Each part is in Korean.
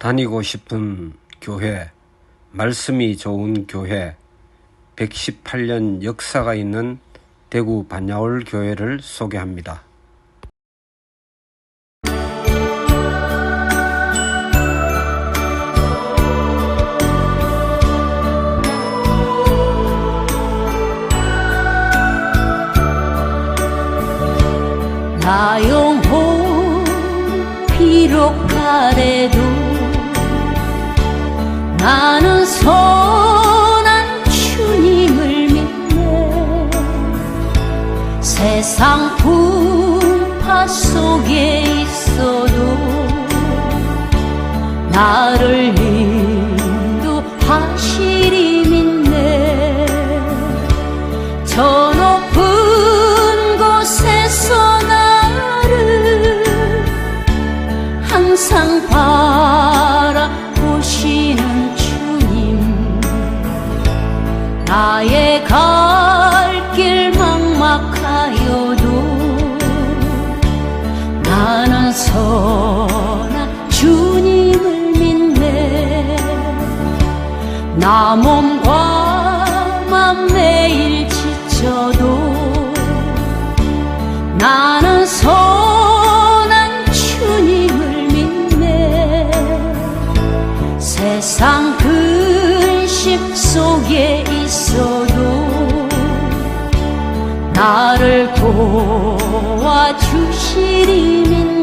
다니고 싶은 교회, 말씀이 좋은 교회, 118년 역사가 있는 대구 반야월 교회를 소개합니다. 나 영혼 비록 가래도 나는 선한 주님을 믿네. 세상 풍파 속에 있어 나의 갈 길 막막하여도 나는 선한 주님을 믿네. 나 몸과 맘 매일 지쳐도 나는 선 나를 도와주시리 믿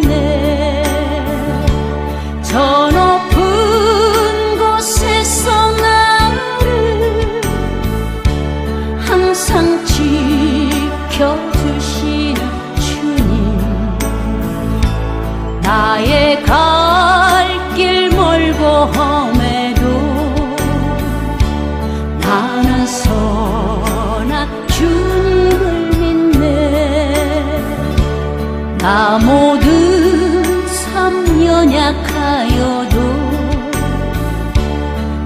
나 모든 삶 연약하여도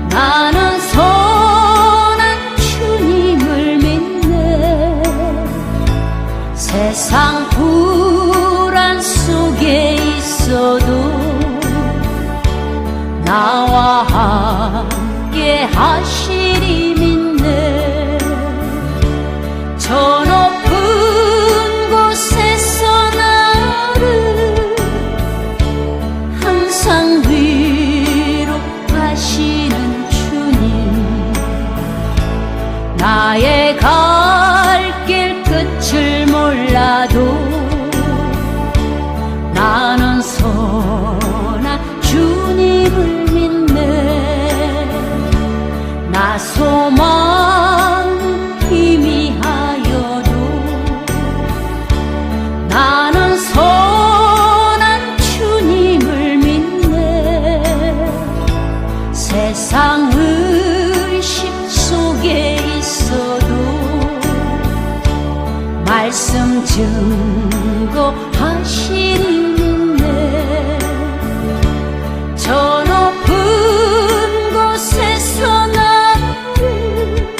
나는 선한 주님을 믿네. 세상 불안 속에 있어도 나와 함께 하시 세상 의식 속에 있어도 말씀 증거하시리 믿네 저 높은 곳에서 나를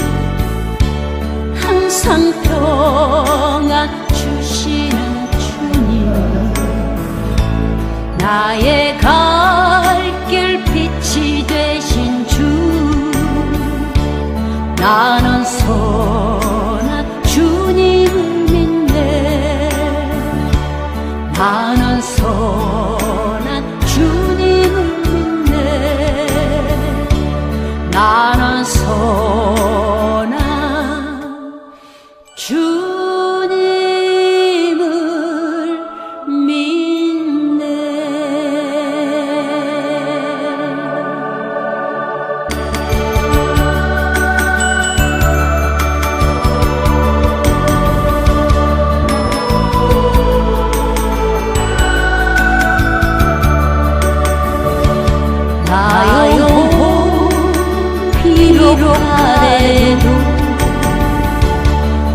항상 평안 주시는 주님. 나의 갈 나는 선한 믿네 나는 비록 하래도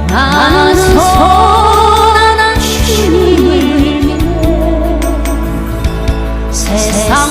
나는 선한 주님을 믿네 세상